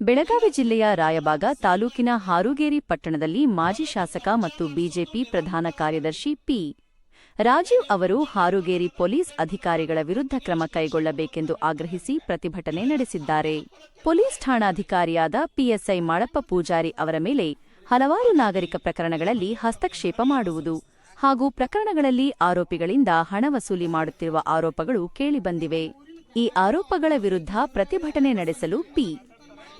ಬೆಳಗಾವಿ ಜಿಲ್ಲೆಯ ರಾಯಬಾಗ ತಾಲೂಕಿನ ಹಾರುಗೇರಿ ಪಟ್ಟಣದಲ್ಲಿ ಮಾಜಿ ಶಾಸಕ ಮತ್ತು ಬಿಜೆಪಿ ಪ್ರಧಾನ ಕಾರ್ಯದರ್ಶಿ ಪಿ. ರಾಜೀವ್ ಅವರು ಹಾರುಗೇರಿ ಪೊಲೀಸ್ ಅಧಿಕಾರಿಗಳ ವಿರುದ್ಧ ಕ್ರಮ ಕೈಗೊಳ್ಳಬೇಕೆಂದು ಆಗ್ರಹಿಸಿ ಪ್ರತಿಭಟನೆ ನಡೆಸಿದ್ದಾರೆ. ಪೊಲೀಸ್ ಠಾಣಾಧಿಕಾರಿಯಾದ ಪಿಎಸ್ಐ ಮಾಳಪ್ಪ ಪೂಜಾರಿ ಅವರ ಮೇಲೆ ಹಲವಾರು ನಾಗರಿಕ ಪ್ರಕರಣಗಳಲ್ಲಿ ಹಸ್ತಕ್ಷೇಪ ಮಾಡುವುದು ಹಾಗೂ ಪ್ರಕರಣಗಳಲ್ಲಿ ಆರೋಪಿಗಳಿಂದ ಹಣ ವಸೂಲಿ ಮಾಡುತ್ತಿರುವ ಆರೋಪಗಳು ಕೇಳಿಬಂದಿವೆ. ಈ ಆರೋಪಗಳ ವಿರುದ್ಧ ಪ್ರತಿಭಟನೆ ನಡೆಸಲು ಪಿ.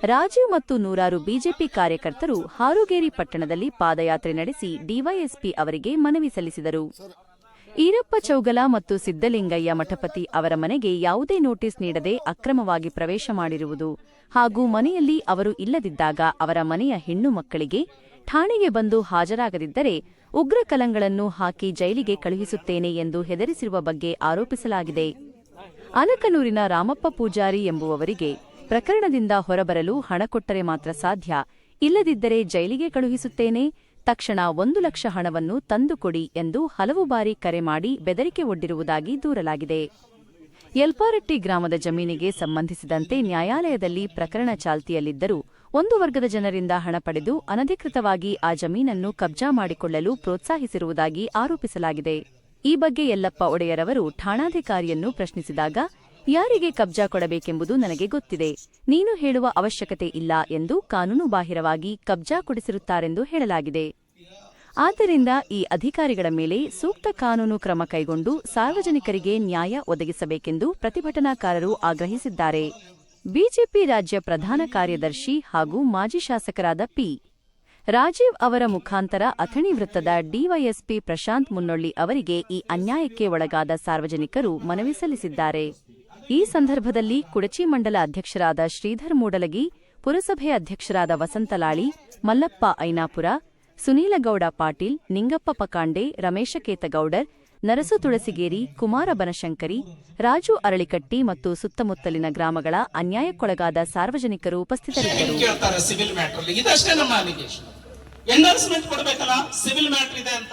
ರಾಜೀವ್ ಮತ್ತು ನೂರಾರು ಬಿಜೆಪಿ ಕಾರ್ಯಕರ್ತರು ಹಾರುಗೇರಿ ಪಟ್ಟಣದಲ್ಲಿ ಪಾದಯಾತ್ರೆ ನಡೆಸಿ ಡಿವೈಎಸ್ಪಿ ಅವರಿಗೆ ಮನವಿ ಸಲ್ಲಿಸಿದರು. ಈರಪ್ಪ ಚೌಗಲ ಮತ್ತು ಸಿದ್ದಲಿಂಗಯ್ಯ ಮಠಪತಿ ಅವರ ಮನೆಗೆ ಯಾವುದೇ ನೋಟಿಸ್ ನೀಡದೆ ಅಕ್ರಮವಾಗಿ ಪ್ರವೇಶ ಮಾಡಿರುವುದು ಹಾಗೂ ಮನೆಯಲ್ಲಿ ಅವರು ಇಲ್ಲದಿದ್ದಾಗ ಅವರ ಮನೆಯ ಹೆಣ್ಣು ಮಕ್ಕಳಿಗೆ ಠಾಣೆಗೆ ಬಂದು ಹಾಜರಾಗದಿದ್ದರೆ ಉಗ್ರ ಕಲಂಗಳನ್ನು ಹಾಕಿ ಜೈಲಿಗೆ ಕಳುಹಿಸುತ್ತೇನೆ ಎಂದು ಹೆದರಿಸಿರುವ ಬಗ್ಗೆ ಆರೋಪಿಸಲಾಗಿದೆ. ಅನಕನೂರಿನ ರಾಮಪ್ಪ ಪೂಜಾರಿ ಎಂಬುವವರಿಗೆ ಪ್ರಕರಣದಿಂದ ಹೊರಬರಲು ಹಣ ಕೊಟ್ಟರೆ ಮಾತ್ರ ಸಾಧ್ಯ. ಇಲ್ಲದಿದ್ದರೆ ಜೈಲಿಗೆ ಕಳುಹಿಸುತ್ತೇನೆ. ತಕ್ಷಣ ಒಂದು ಲಕ್ಷ ಹಣವನ್ನು ತಂದುಕೊಡಿ ಎಂದು ಹಲವು ಬಾರಿ ಕರೆ ಮಾಡಿ ಬೆದರಿಕೆ ಒಡ್ಡಿರುವುದಾಗಿ ದೂರಲಾಗಿದೆ. ಯಲ್ಪಾರಟ್ಟಿ ಗ್ರಾಮದ ಜಮೀನಿಗೆ ಸಂಬಂಧಿಸಿದಂತೆ ನ್ಯಾಯಾಲಯದಲ್ಲಿ ಪ್ರಕರಣ ಚಾಲ್ತಿಯಲ್ಲಿದ್ದರೂ ಒಂದು ವರ್ಗದ ಜನರಿಂದ ಹಣ ಪಡೆದು ಅನಧಿಕೃತವಾಗಿ ಆ ಜಮೀನನ್ನು ಕಬ್ಜಾ ಮಾಡಿಕೊಳ್ಳಲು ಪ್ರೋತ್ಸಾಹಿಸಿರುವುದಾಗಿ ಆರೋಪಿಸಲಾಗಿದೆ. ಈ ಬಗ್ಗೆ ಯಲ್ಲಪ್ಪ ಒಡೆಯರವರು ಠಾಣಾಧಿಕಾರಿಯನ್ನು ಪ್ರಶ್ನಿಸಿದಾಗ, ಯಾರಿಗೆ ಕಬ್ಜಾ ಕೊಡಬೇಕೆಂಬುದು ನನಗೆ ಗೊತ್ತಿದೆ. ನೀನು ಹೇಳುವ ಅವಶ್ಯಕತೆ ಇಲ್ಲ ಎಂದು ಕಾನೂನುಬಾಹಿರವಾಗಿ ಕಬ್ಜಾ ಕೊಡಿಸಿರುತ್ತಾರೆಂದು ಹೇಳಲಾಗಿದೆ. ಆದ್ದರಿಂದ ಈ ಅಧಿಕಾರಿಗಳ ಮೇಲೆ ಸೂಕ್ತ ಕಾನೂನು ಕ್ರಮ ಕೈಗೊಂಡು ಸಾರ್ವಜನಿಕರಿಗೆ ನ್ಯಾಯ ಒದಗಿಸಬೇಕೆಂದು ಪ್ರತಿಭಟನಾಕಾರರು ಆಗ್ರಹಿಸಿದ್ದಾರೆ. ಬಿಜೆಪಿ ರಾಜ್ಯ ಪ್ರಧಾನ ಕಾರ್ಯದರ್ಶಿ ಹಾಗೂ ಮಾಜಿ ಶಾಸಕರಾದ ಪಿ. ರಾಜೀವ್ ಅವರ ಮುಖಾಂತರ ಅಥಣಿ ವೃತ್ತದ ಡಿವೈಎಸ್ಪಿ ಪ್ರಶಾಂತ್ ಮುನ್ನೊಳ್ಳಿ ಅವರಿಗೆ ಈ ಅನ್ಯಾಯಕ್ಕೆ ಒಳಗಾದ ಸಾರ್ವಜನಿಕರು ಮನವಿ ಸಲ್ಲಿಸಿದ್ದಾರೆ. ಈ ಸಂದರ್ಭದಲ್ಲಿ ಕುಡಚಿ ಮಂಡಲ ಅಧ್ಯಕ್ಷರಾದ ಶ್ರೀಧರ್ ಮೂಡಲಗಿ, ಪುರಸಭೆ ಅಧ್ಯಕ್ಷರಾದ ವಸಂತಲಾಳಿ, ಮಲ್ಲಪ್ಪ ಐನಾಪುರ, ಸುನೀಲಗೌಡ ಪಾಟೀಲ್, ನಿಂಗಪ್ಪ ಪಕಾಂಡೆ, ರಮೇಶ ಕೇತಗೌಡರ್, ನರಸು ತುಳಸಿಗೇರಿ, ಕುಮಾರ ಬನಶಂಕರಿ, ರಾಜು ಅರಳಿಕಟ್ಟಿ ಮತ್ತು ಸುತ್ತಮುತ್ತಲಿನ ಗ್ರಾಮಗಳ ಅನ್ಯಾಯಕ್ಕೊಳಗಾದ ಸಾರ್ವಜನಿಕರು ಉಪಸ್ಥಿತರಿದ್ದರು. ಎಂಡರ್ಸ್ಮೆಂಟ್ ಕೊಡ್ಬೇಕಲ್ಲ ಸಿವಿಲ್ ಮ್ಯಾಟರ್ ಇದೆ ಅಂತ.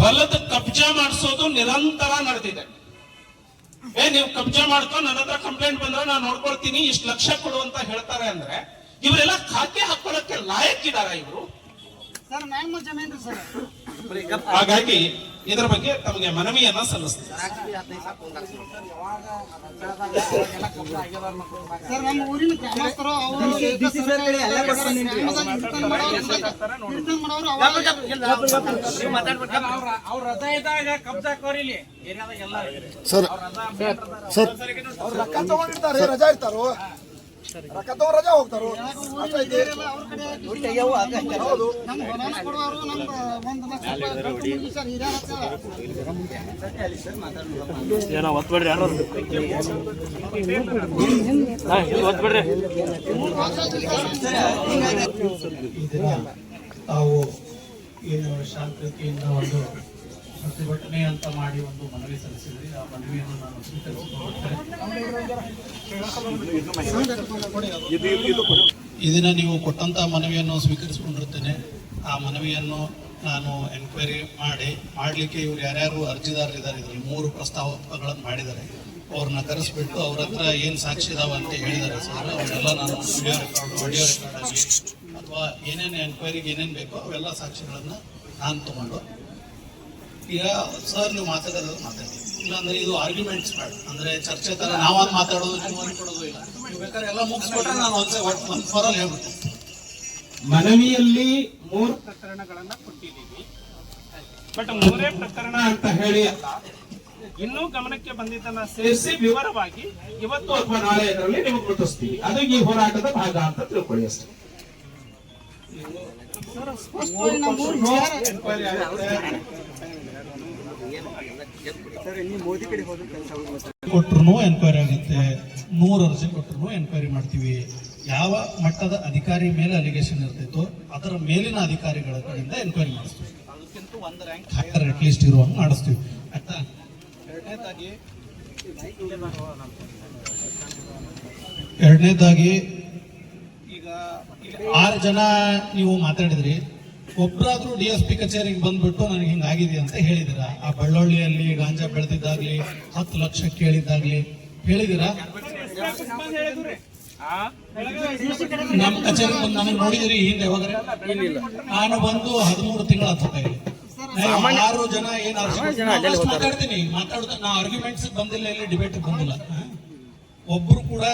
ಹೊಲದ ಕಬ್ಜಾ ಮಾಡಿಸೋದು ನಿರಂತರ ನಡೆದಿದೆ. ಏ, ನೀವು ಕಬ್ಜಾ ಮಾಡ್ಕೊ, ನನ್ನ ಹತ್ರ ಕಂಪ್ಲೇಂಟ್ ಬಂದ್ರೆ ನಾನು ನೋಡ್ಕೊಳ್ತೀನಿ, ಇಷ್ಟು ಲಕ್ಷ ಕೊಡು ಅಂತ ಹೇಳ್ತಾರೆ ಅಂದ್ರೆ, ಇವರೆಲ್ಲ ಖಾತೆ ಹಾಕೊಳ್ಳಕ್ಕೆ ಲಾಯಕ್ಕಿದಾರ ಇವರು. ಹಾಗಾಗಿ ಇದರ ಬಗ್ಗೆ ತಮಗೆ ಮನವಿಯನ್ನ ಸಲ್ಲಿಸ್ತೀವಿ ಸರ್ ನಮ್ಮ ಊರಿನ ಗ್ರಾಮಸ್ಥರು ಅವರು ಅವ್ರ ರಜಾ ಇದ್ದಾಗ ಕಬ್ಜಾ ಕೋರಿಲಿ ಏರಿಯಾದಾಗ ಎಲ್ಲ ಸರ್ ಸರ್ ರೊಕ್ಕ ತಗೊಂಡಿರ್ತಾರೆ ರಜಾ ಇರ್ತಾರೋ ರೊಕ್ಕ ತಗೊಂಡ್ ರಜಾ ಹೋಗ್ತಾರೋ ಅಷ್ಟೇ ಐತಿ. ಹೌದು ನಮ್ಮ ಹೊಲನ ಕೊಡುವರು ನಮ್ಮ ಒಂದು ಲಕ್ಷ ರೂಪಾಯಿ ಕೊಡ್ತೀನಿ ಸರ್ ಹಿರಿಯರ ಹತ್ರ. ಏನೋ ಒತ್ಬಿಡ್ರಿ ಯಾರು ಒತ್ಬಿಡ್ರಿ ತಾವು ಏನು ಶಾಂತತೆಯಿಂದ ಒಂದು ಪ್ರತಿಭಟನೆ ಅಂತ ಮಾಡಿ ಒಂದು ಮನವಿ ಸಲ್ಲಿಸಿದ್ರಿ. ಆ ಮನವಿಯನ್ನು ನಾನು ಸ್ವೀಕರಿಸಿಕೊಂಡಿರ್ತೇನೆ ಇದನ್ನು ದಿನ ನೀವು ಕೊಟ್ಟಂತ ಮನವಿಯನ್ನು ಸ್ವೀಕರಿಸಿಕೊಂಡಿರ್ತೇನೆ ಆ ಮನವಿಯನ್ನು ನಾನು ಎನ್ಕ್ವೈರಿ ಮಾಡಿ, ಮಾಡಲಿಕ್ಕೆ ಇವ್ರು ಯಾರ್ಯಾರು ಅರ್ಜಿದಾರರಿದ್ದಾರೆ, ಇದರಲ್ಲಿ ಮೂರು ಪ್ರಸ್ತಾವಗಳನ್ನು ಮಾಡಿದ್ದಾರೆ. ಅವ್ರನ್ನ ಕರೆಸ್ಬಿಟ್ಟು ಅವ್ರ ಹತ್ರ ಏನು ಸಾಕ್ಷಿ ಇದಾವೆ ಅಂತ ಹೇಳಿದ್ದಾರೆ ಸರ್. ಅವನ್ನೆಲ್ಲ ನಾನು ವಿಡಿಯೋ ರೆಕಾರ್ಡ್ ಆಡಿಯೋ ರೆಕಾರ್ಡ್ ಆಗಿ ಅಥವಾ ಏನೇನು ಎನ್ಕ್ವೈರಿಗೆ ಏನೇನು ಬೇಕೋ ಅವೆಲ್ಲ ಸಾಕ್ಷಿಗಳನ್ನು ನಾನು ತಗೊಂಡು ಈಗ ಸರ್ ನೀವು ಮಾತಾಡೋದು ಮಾತಾಡಿ ಇಲ್ಲಾಂದ್ರೆ ಇದು ಆರ್ಗ್ಯುಮೆಂಟ್ಸ್ ಬೇಡ. ಅಂದ್ರೆ ಚರ್ಚೆ ತರ ನಾವಾದ್ ಮಾತಾಡೋದು ನೀವು ಕೊಡೋದು ಇಲ್ಲ. ನೀವು ಬೇಕಾದ್ರೆ ಎಲ್ಲ ಮುಗಿಸ್ಕೊಟ್ರೆ ನಾನು ಒಂದ್ಸೆ ಒಂದು ಫಾರಲ್ ಹೇಳ್ಬಿಟ್ಟೆ ಮನವಿಯಲ್ಲಿ ಮೂರು ಪ್ರಕರಣಗಳನ್ನ ಕೊಟ್ಟಿದ್ದೀವಿ. ಬಟ್ ಮೂರೇ ಪ್ರಕರಣ ಅಂತ ಹೇಳಿ ಅಲ್ಲ ಇನ್ನೂ ಗಮನಕ್ಕೆ ಬಂದಿದ್ದನ್ನ ಸೇರಿಸಿ ವಿವರವಾಗಿ ಇವತ್ತು ಅಥವಾ ನಾಳೆ ಇದರಲ್ಲಿ ನಿಮಗೆ ಗುರುತಿಸ್ತೀವಿ ಅದು ಈ ಹೋರಾಟದ ಭಾಗ ಅಂತ ತಿಳ್ಕೊಳ್ಳಿ ಅಷ್ಟೇ. ಹಿರಿಯರ ಎನ್ಕ್ವೈರಿ ಆಗುತ್ತೆ. ನೂರು ಅರ್ಜಿ ಕೊಟ್ಟರು ಎನ್ಕ್ವೈರಿ ಮಾಡ್ತೀವಿ. ಯಾವ ಮಟ್ಟದ ಅಧಿಕಾರಿ ಮೇಲೆ ಅಲಿಗೇಷನ್ ಇರ್ತಿತ್ತೋ ಅದರ ಮೇಲಿನ ಅಧಿಕಾರಿಗಳ ಕಡೆಯಿಂದ ಎನ್ಕ್ವೈರಿ ಮಾಡಿಸ್ತೀವಿ. ಹೈಯರ್ ಅಟ್ಲೀಸ್ಟ್ ಇರುವಂಗೆ ಮಾಡಿಸ್ತೀವಿ. ಆಯ್ತಾ? ಎರಡನೇದಾಗಿ ಆರು ಜನ ನೀವು ಮಾತಾಡಿದ್ರಿ. ಒಬ್ಬರಾದ್ರೂ ಡಿ ಎಸ್ ಪಿ ಕಚೇರಿಗೆ ಬಂದ್ಬಿಟ್ಟು ನನಗೆ ಹಿಂಗಾಗಿದೆ ಅಂತ ಹೇಳಿದಿರ. ಆ ಬಳ್ಳೊಳ್ಳಿಯಲ್ಲಿ ಗಾಂಜಾ ಬೆಳೆದಿದ್ದಾಗ್ಲಿ ಹತ್ತು ಲಕ್ಷ ಕೇಳಿದ್ದಾಗ್ಲಿ ಹೇಳಿದಿರಾ? ನಮ್ಮ ಕಚೇರಿ ಬಂದು ನನಗೆ ನೋಡಿದಿರಿ ಹಿಂದೆ ಹೋದ್ರೆ? ನಾನು ಬಂದು ಹದಿಮೂರು ತಿಂಗಳ ಆರು ಜನ ಏನು ಮಾತಾಡ್ತೀನಿ. ಮಾತಾಡ್ತಾ ನಾ ಆರ್ಗ್ಯುಮೆಂಟ್ಸ್ ಬಂದಿಲ್ಲ ಇಲ್ಲಿ ಡಿಬೇಟ್ ಬಂದಿಲ್ಲ. ಒಬ್ರು ಕೂಡ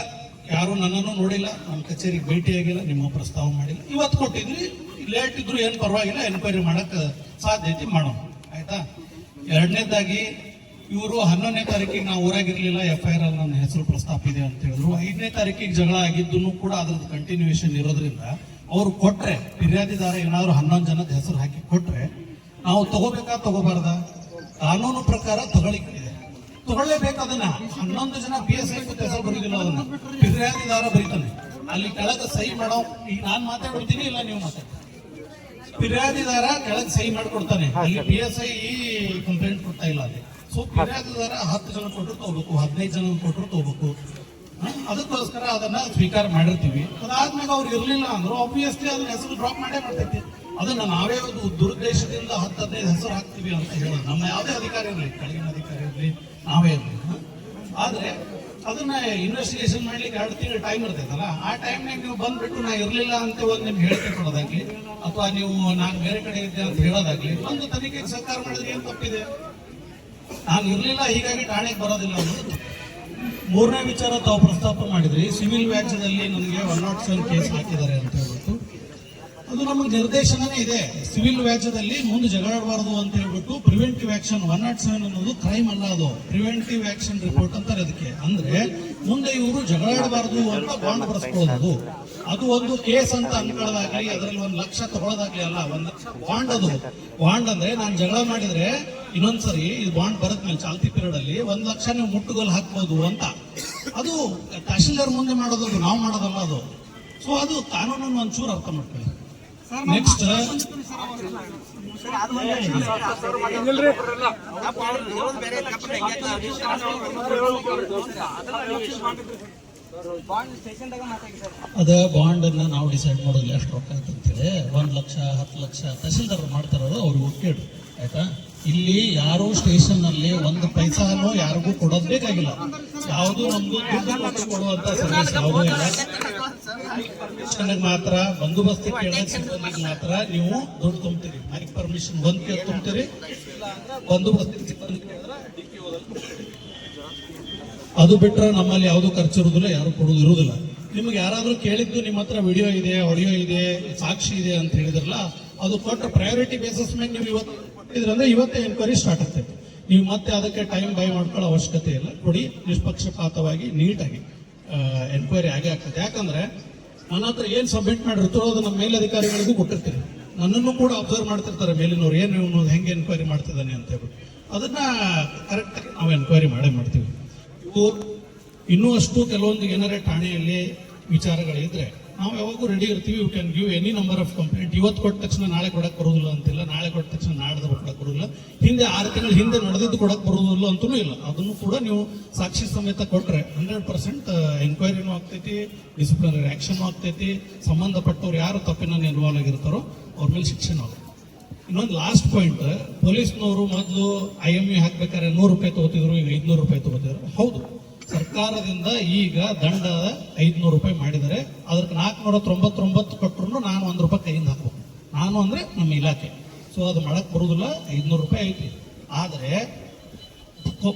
ಯಾರು ನನ್ನನ್ನು ನೋಡಿಲ್ಲ ನಮ್ಮ ಕಚೇರಿಗೆ ಭೇಟಿಯಾಗಿಲ್ಲ ನಿಮ್ಮ ಪ್ರಸ್ತಾವ ಮಾಡಿಲ್ಲ. ಇವತ್ತು ಕೊಟ್ಟಿದ್ರಿ ಲೇಟ್ ಇದ್ರು ಏನು ಪರವಾಗಿಲ್ಲ ಎನ್ಕ್ವೈರಿ ಮಾಡೋಕ್ಕೆ ಸಾಧ್ಯತೆ ಮಾಡೋಣ. ಆಯ್ತಾ? ಎರಡನೇದಾಗಿ, ಇವರು ಹನ್ನೊಂದನೇ ತಾರೀಕಿಗೆ ನಾವು ಊರಾಗಿರಲಿಲ್ಲ ಎಫ್ ಐ ಆರ್ ನನ್ನ ಹೆಸರು ಪ್ರಸ್ತಾಪ ಇದೆ ಅಂತ ಹೇಳಿದ್ರು. ಐದನೇ ತಾರೀಕಿಗೆ ಜಗಳ ಆಗಿದ್ದು ಕೂಡ ಅದ್ರದ್ದು ಕಂಟಿನ್ಯೂಯೇಷನ್ ಇರೋದ್ರಿಂದ ಅವರು ಕೊಟ್ಟರೆ ಫಿರ್ಯಾದಿದಾರ ಏನಾದ್ರು ಹನ್ನೊಂದು ಜನದ ಹೆಸರು ಹಾಕಿ ಕೊಟ್ಟರೆ ನಾವು ತಗೋಬೇಕಾ, ತಗೋಬಾರ್ದ? ಕಾನೂನು ಪ್ರಕಾರ ತಗೊಳ್ಳಿಕ್ಕಿದೆ ತಗೊಳ್ಳೇಬೇಕು ಅದನ್ನ ಹನ್ನೊಂದು ಜನ ಬಿ ಎಸ್ ಐ ಹೆಸರು ಬರೋದಿಲ್ಲ ಅದನ್ನ ಫಿರ್ಯಾದಿದಾರ ಬರೀತಾನೆ ಅಲ್ಲಿ ಕೆಳಗೆ ಸಹಿ ಮಾಡೋ ಈಗ ನಾನ್ ಮಾತಾಡ್ತೀನಿ ಇಲ್ಲ ನೀವು ಮಾತಾಡ್ತೀನಿ ಫಿರ್ಯಾದಿದಾರ ಕೆಳಗೆ ಸಹಿ ಮಾಡ್ಕೊಡ್ತಾನೆ ಅಲ್ಲಿ ಬಿ ಎಸ್ ಐ ಕಂಪ್ಲೇಂಟ್ ಕೊಡ್ತಾ ಇಲ್ಲ ಅಲ್ಲಿ. ಸೊ ಫಿರ್ಯಾದಿದಾರ ಹತ್ತು ಜನ ಕೊಟ್ಟರು ತಗೋಬೇಕು, ಹದಿನೈದು ಜನ ಕೊಟ್ಟರು ತಗೋಬೇಕು. ಅದಕ್ಕೋಸ್ಕರ ಅದನ್ನ ಸ್ವೀಕಾರ ಮಾಡಿರ್ತೀವಿ. ಅದಾದ್ಮೇಲೆ ಅವ್ರು ಇರ್ಲಿಲ್ಲ ಅಂದ್ರು ಆಬ್ವಿಯಸ್ಲಿ ಅದನ್ನ ಹೆಸರು ಡ್ರಾಪ್ ಮಾಡೇ ಮಾಡ್ತೈತಿ. ಅದನ್ನ ನಾವೇ ಒಂದು ದುರುದ್ದೇಶದಿಂದ ಹತ್ತು, ಹದಿನೈದು ಹೆಸರು ಹಾಕ್ತೀವಿ ಅಂತ ಹೇಳೋದು. ನಮ್ಮ ಯಾವುದೇ ಅಧಿಕಾರಿ ಇರಲಿ, ಕೆಳಗಿನ ಅಧಿಕಾರಿ ಇರಲಿ ನಾವೇ ಆದರೆ ಅದನ್ನ ಇನ್ವೆಸ್ಟಿಗೇಷನ್ ಮಾಡ್ಲಿಕ್ಕೆ ಎರಡು ತಿಂಗಳು ಟೈಮ್ ಇರ್ತೈತಲ್ಲ, ಆ ಟೈಮ್ನಾಗ ನೀವು ಬಂದ್ಬಿಟ್ಟು ನಾ ಇರ್ಲಿಲ್ಲ ಅಂತ ಒಂದು ನಿಮ್ಗೆ ಹೇಳಿಕೆ ಕೊಡೋದಾಗ್ಲಿ, ಅಥವಾ ನೀವು ನಾನು ಬೇರೆ ಕಡೆ ಇದ್ದೆ ಅಂತ ಹೇಳೋದಾಗ್ಲಿ, ಒಂದು ತನಿಖೆಗೆ ಸರ್ಕಾರ ಮಾಡಿದ್ರೆ ಏನು ತಪ್ಪಿದೆ? ನಾನು ಇರ್ಲಿಲ್ಲ, ಹೀಗಾಗಿ ಠಾಣೆಗೆ ಬರೋದಿಲ್ಲ ಅನ್ನೋದು ಮೂರನೇ ವಿಚಾರ ತಾವು ಪ್ರಸ್ತಾಪ ಮಾಡಿದ್ರಿ, ಸಿವಿಲ್ ವ್ಯಾಜ್ಯದಲ್ಲಿ ನನಗೆ ಒನ್ ನಾಟ್ ಸೆವೆನ್ ಕೇಸ್ ಹಾಕಿದ್ದಾರೆ ಅಂತ ಅದು ನಮಗೆ ನಿರ್ದೇಶನನೇ ಇದೆ. ಸಿವಿಲ್ ವ್ಯಾಜ್ಯದಲ್ಲಿ ಮುಂದೆ ಜಗಳಾಡಬಾರದು ಅಂತ ಹೇಳ್ಬಿಟ್ಟು preventive action one not seven ಅನ್ನೋದು ಕ್ರೈಮ್ ಅಲ್ಲ ಅದು. ಪ್ರಿವೆಂಟಿವ್ ಆಕ್ಷನ್ ರಿಪೋರ್ಟ್ ಅಂತಾರೆ ಅದಕ್ಕೆ. ಅಂದ್ರೆ ಮುಂದೆ ಇವರು ಜಗಳಾಡಬಾರದು ಅಂತ ಬಾಂಡ್ ಬರೆಸ್ಕೊಳ್ಳೋದು. ಅದು ಒಂದು ಕೇಸ್ ಅಂತ ಅನ್ಕೊಳ್ಳೋದಾಗ್ಲಿ, ಅದರಲ್ಲಿ ಒಂದು ಲಕ್ಷ ತಗೊಳ್ಳೋದಾಗ್ಲಿ ಅಲ್ಲ, ಒಂದ್ ಲಕ್ಷ ಬಾಂಡ್ ಅದು. ಬಾಂಡ್ ಅಂದ್ರೆ ನಾನು ಜಗಳ ಮಾಡಿದ್ರೆ ಇನ್ನೊಂದ್ಸರಿ ಇದು ಬಾಂಡ್ ಬರತ್ ಚಾಲ್ತಿ ಪೀರಿಯಡ್ ಅಲ್ಲಿ ಒಂದ್ ಲಕ್ಷ ನೀವು ಮುಟ್ಟುಗೋಲ್ ಹಾಕ್ಬೋದು ಅಂತ. ಅದು ತಹಶೀಲ್ದಾರ್ ಮುಂದೆ ಮಾಡೋದು ನಾವು ಮಾಡೋದಲ್ಲ ಅದು. ಸೊ ಅದು ಕಾನೂನನ್ನು ಒಂಚೂರು ಅರ್ಥ ಮಾಡ್ಕೊಳ್ಳಿ. ನೆಕ್ಸ್ಟ್ ಅದ ಬಾಂಡ್ ಅನ್ನ ನಾವು ಡಿಸೈಡ್ ಮಾಡೋದು ಎಷ್ಟು ರೊಕ್ಕ ಅಂತೇಳಿ, ಒಂದ್ ಲಕ್ಷ, ಹತ್ತು ಲಕ್ಷ ತಹಸೀಲ್ದಾರ್ ಮಾಡ್ತಾರದು ಅವ್ರಿಗೆ ಒಕ್ಕೇಡು ಆಯ್ತಾ? ಇಲ್ಲಿ ಯಾರು ಸ್ಟೇಷನ್ ಅಲ್ಲಿ ಒಂದು ಪೈಸಾನು ಯಾರಿಗೂ ಕೊಡೋದ್ ಬೇಕಾಗಿಲ್ಲ. ಯಾವುದು ನಮ್ದು ದುಡ್ಡು ಕೊಡುವಂತ ಸರ್ವಿಸ್ ಯಾವುದೂ ಇಲ್ಲ. ಮಾತ್ರ, ಬಂದೋಬಸ್ತಿ ಕೇಳೋ ಮಾತ್ರ ನೀವು ದುಡ್ಡು ತುಂಬ್ತೀರಿ. ಮೈಕ್ ಪರ್ಮಿಷನ್ ಒಂದ್ ಕೇಳಿ ತುಂಬ್ತೀರಿ. ಬಂದೋಬಸ್ತ್ ಅದು ಬಿಟ್ರೆ ನಮ್ಮಲ್ಲಿ ಯಾವುದು ಖರ್ಚು ಇರುವುದಿಲ್ಲ ಯಾರು ಕೊಡೋದು ಇರುವುದಿಲ್ಲ ನಿಮ್ಗೆ ಯಾರಾದ್ರೂ ಕೇಳಿದ್ದು ನಿಮ್ಮ ಹತ್ರ ವಿಡಿಯೋ ಇದೆ, ಆಡಿಯೋ ಇದೆ, ಸಾಕ್ಷಿ ಇದೆ ಅಂತ ಹೇಳಿದ್ರಲ್ಲ, ಅದು ಕೊಟ್ಟ ಪ್ರಯಾರಿಟಿ ಬೇಸಿಸ್ ಮೇಲೆ ನೀವು ಇವತ್ತು ಕೊಟ್ಟಿದ್ರಂದ್ರೆ ಇವತ್ತೇ ಎನ್ಕ್ವೈರಿ ಸ್ಟಾರ್ಟ್ ಆಗ್ತೈತೆ ನೀವು ಮತ್ತೆ ಅದಕ್ಕೆ ಟೈಮ್ ಬೈ ಮಾಡ್ಕೊಳ್ಳೋ ಅವಶ್ಯಕತೆ ಇಲ್ಲ. ಕೊಡಿ, ನಿಷ್ಪಕ್ಷಪಾತವಾಗಿ, ನೀಟಾಗಿ ಎನ್ಕ್ವೈರಿ ಆಗೇ ಆಗ್ತದೆ. ಯಾಕಂದ್ರೆ ನನ್ನ ಹತ್ರ ಏನು ಸಬ್ಮಿಟ್ ಮಾಡಿರ್ತಾರೋ ಅದು ನಮ್ಮ ಮೇಲಧಿಕಾರಿಗಳಿಗೂ ಕೊಟ್ಟಿರ್ತೀರಿ ನನ್ನನ್ನು ಕೂಡ ಅಬ್ಸರ್ವ್ ಮಾಡ್ತಿರ್ತಾರೆ ಮೇಲಿನವ್ರು. ಏನು ಇವನು ಹೆಂಗೆ ಎನ್ಕ್ವೈರಿ ಮಾಡ್ತಿದ್ದಾನೆ ಅಂತ ಹೇಳ್ಬಿಟ್ಟು. ಅದನ್ನ ಕರೆಕ್ಟ್ ಆಗಿ ನಾವು ಎನ್ಕ್ವೈರಿ ಮಾಡೇ ಮಾಡ್ತೀವಿ. ಇವು ಇನ್ನೂ ಅಷ್ಟು ಕೆಲವೊಂದು ಏನಾರೇ ಠಾಣೆಯಲ್ಲಿ ವಿಚಾರಗಳಿದ್ರೆ ನಾವು ಯಾವಾಗೂ ರೆಡಿ ಇರ್ತೀವಿ you can give any number of complaint ಇವತ್ತು ಕೊಟ್ಟ ತಕ್ಷಣ ನಾಳೆ ಕೊಡಕ್ಕೆ ಬರೋದಿಲ್ಲ ಅಂತಿಲ್ಲ, ನಾಳೆ ಕೊಟ್ಟ ತಕ್ಷಣ ನಾಡ್ದು ಕೊಡಕ್ಕೆ ಬರೋದಿಲ್ಲ. ಹಿಂದೆ ಆರು ತಿಂಗಳು ಹಿಂದೆ ನಡೆದಿದ್ದು ಕೊಡಕ್ಕೆ ಬರೋದಿಲ್ಲ ಅಂತೂ ಇಲ್ಲ. ಅದನ್ನು ಕೂಡ ನೀವು ಸಾಕ್ಷಿ ಸಮೇತ ಕೊಟ್ಟರೆ ಹಂಡ್ರೆಡ್ ಪರ್ಸೆಂಟ್ ಎನ್ಕ್ವೈರಿನೂ ಆಗ್ತೈತಿ ಡಿಸಿಪ್ಲಿನರಿ ಆ್ಯಕ್ಷನ್ ಆಗ್ತೈತಿ. ಸಂಬಂಧಪಟ್ಟವ್ರು ಯಾರು ತಪ್ಪಿನಲ್ಲಿ ಇನ್ವಾಲ್ವ್ ಆಗಿರ್ತಾರೋ ಅವ್ರ ಮೇಲೆ ಶಿಕ್ಷಣ ಆಗುತ್ತೆ ಇನ್ನೊಂದು ಲಾಸ್ಟ್ ಪಾಯಿಂಟ್ ಪೊಲೀಸ್ನವರು ಮೊದಲು ಐ ಎಂ ಇ ಹಾಕ್ಬೇಕಾದ್ರೆ ನೂರು ರೂಪಾಯಿ ತಗೋತಿದ್ರು, ಈಗ ಐದುನೂರು ರೂಪಾಯಿ ತಗೋತಿದ್ರು. ಹೌದು. ಸರ್ಕಾರದಿಂದ ಈಗ ದಂಡ ಐದ್ನೂರು ರೂಪಾಯಿ ಮಾಡಿದರೆ ಅದಕ್ಕೆ ನಾಲ್ಕುನೂರ ತೊಂಬತ್ತೊಂಬತ್ತು ಕೊಟ್ಟರು ನಾನು ಒಂದು ರೂಪಾಯಿ ಕೈಯಿಂದ ಹಾಕ್ಬೇಕು. ನಾನು ಅಂದ್ರೆ ನಮ್ಮ ಇಲಾಖೆ. ಸೊ ಅದು ಮಾಡಕ್ಕೆ ಬರುದಿಲ್ಲ, ಐದುನೂರು ರೂಪಾಯಿ ಐತಿ ಆದರೆ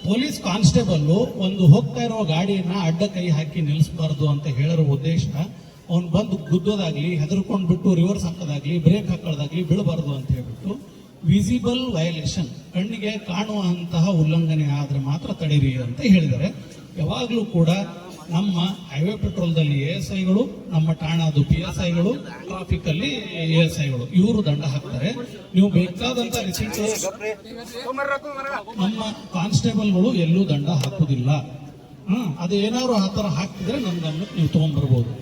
ಪೊಲೀಸ್ ಕಾನ್ಸ್ಟೇಬಲ್ ಒಂದು ಹೋಗ್ತಾ ಇರೋ ಗಾಡಿಯನ್ನ ಅಡ್ಡ ಕೈ ಹಾಕಿ ನಿಲ್ಲಿಸಬಾರ್ದು ಅಂತ ಹೇಳಿರೋ ಉದ್ದೇಶ ಅವ್ನು ಬಂದು ಗುದ್ದೋದಾಗ್ಲಿ ಹೆದರ್ಕೊಂಡು ಬಿಟ್ಟು ರಿವರ್ಸ್ ಹಾಕೋದಾಗ್ಲಿ ಬ್ರೇಕ್ ಹಾಕೋದಾಗ್ಲಿ ಬೀಳಬಾರ್ದು ಅಂತ ಹೇಳ್ಬಿಟ್ಟು ವಿಸಿಬಲ್ ವಯಲೇಷನ್ ಕಣ್ಣಿಗೆ ಕಾಣುವಂತಹ ಉಲ್ಲಂಘನೆ ಆದ್ರೆ ಮಾತ್ರ ತಡೀರಿ ಅಂತ ಹೇಳಿದ್ದಾರೆ. ಯಾವಾಗಲೂ ಕೂಡ ನಮ್ಮ ಹೈವೇ ಪೆಟ್ರೋಲ್ದಲ್ಲಿ ಎ ಎಸ್ ಐಗಳು ನಮ್ಮ ಠಾಣಾದು ಪಿ ಎಸ್ ಐಗಳು ಟ್ರಾಫಿಕ್ ಅಲ್ಲಿ ಎ ಎಸ್ ಐಗಳು ಇವರು ದಂಡ ಹಾಕ್ತಾರೆ. ನೀವು ಬೇಕಾದಂತ ರಿಸೀಟ್ ನಮ್ಮ ಕಾನ್ಸ್ಟೇಬಲ್ಗಳು ಎಲ್ಲೂ ದಂಡ ಹಾಕುದಿಲ್ಲ. ಹ್ಮ್, ಅದು ಏನಾದ್ರು ಆ ಥರ ಹಾಕ್ತಿದ್ರೆ ನನ್ನ ನೀವು ತಗೊಂಡ್ಬರ್ಬೋದು.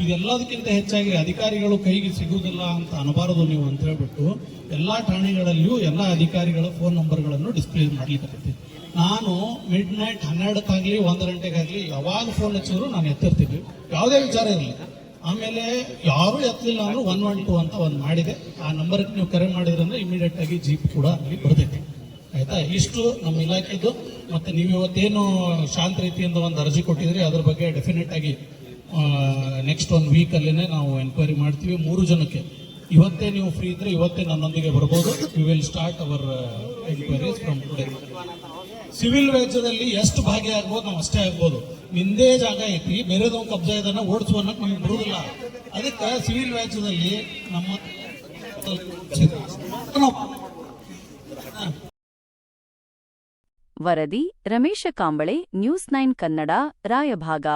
ಇದೆಲ್ಲದಕ್ಕಿಂತ ಹೆಚ್ಚಾಗಿ ಅಧಿಕಾರಿಗಳು ಕೈಗೆ ಸಿಗುವುದಿಲ್ಲ ಅಂತ ಅನಬಾರದು ನೀವು ಅಂತ ಹೇಳ್ಬಿಟ್ಟು, ಎಲ್ಲಾ ಠಾಣೆಗಳಲ್ಲಿಯೂ ಎಲ್ಲ ಅಧಿಕಾರಿಗಳ ಫೋನ್ ನಂಬರ್ಗಳನ್ನು ಡಿಸ್ಪ್ಲೇ ಮಾಡ್ಲಿಕ್ಕೆ ನಾನು ಮಿಡ್ ನೈಟ್ ಹನ್ನೆರಡಕ್ಕಾಗಲಿ, ಒಂದು ಗಂಟೆಗಾಗಲಿ ಯಾವಾಗ ಫೋನ್ ಹಚ್ಚಿದ್ರು ನಾನು ಎತ್ತಿರ್ತಿದ್ವಿ. ಯಾವುದೇ ವಿಚಾರ ಇರಲಿಲ್ಲ. ಆಮೇಲೆ ಯಾರು ಎತ್ತಲಿಲ್ಲ ಅಂದ್ರೆ ಒನ್ ಒನ್ ಟು ಅಂತ ಒಂದು ಮಾಡಿದೆ. ಆ ನಂಬರ್ಗೆ ನೀವು ಕರೆ ಮಾಡಿದ್ರಂದ್ರೆ ಇಮಿಡಿಯೇಟ್ ಆಗಿ ಜೀಪ್ ಕೂಡ ಅಲ್ಲಿ ಬರ್ತೈತಿ ಆಯ್ತಾ? ಇಷ್ಟು ನಮ್ಮ ಇಲಾಖೆದು. ಮತ್ತೆ ನೀವು ಇವತ್ತೇನು ಶಾಂತ ರೀತಿಯಿಂದ ಒಂದು ಅರ್ಜಿ ಕೊಟ್ಟಿದ್ರಿ, ಅದ್ರ ಬಗ್ಗೆ ಡೆಫಿನೆಟ್ ಆಗಿ ನೆಕ್ಸ್ಟ್ ಒಂದು ವೀಕಲ್ಲೇ ನಾವು ಎನ್ಕ್ವೈರಿ ಮಾಡ್ತೀವಿ. ಮೂರು ಜನಕ್ಕೆ. ಇವತ್ತೇ ನೀವು ಫ್ರೀ ಇದ್ರೆ ಇವತ್ತೇ ನನ್ನೊಂದಿಗೆ ಬರ್ಬೋದು. You will start our enquiries from today civil ವೆಚ್ಚದಲ್ಲಿ ಎಷ್ಟು ಭಾಗಿಯಾಗ್ಬೋದು ನಾವು ಅಷ್ಟೇ ಆಗ್ಬೋದು. ನಿಂದೇ ಜಾಗ ಐತಿ ಬೇರೆದವ್ ಕಬ್ಜಾ ಇದನ್ನ ಓಡಿಸುವ ಅನ್ನೋಕೆ ನಮ್ಗೆ ಬರುವುದಿಲ್ಲ ಅದಕ್ಕೆ ಸಿವಿಲ್ ವೆಚ್ಚದಲ್ಲಿ ನಮ್ಮ ವರದಿ ರಮೇಶ ಕಾಂಬಳೆ, ನ್ಯೂಸ್ ನೈನ್ ಕನ್ನಡ, ರಾಯಭಾಗ.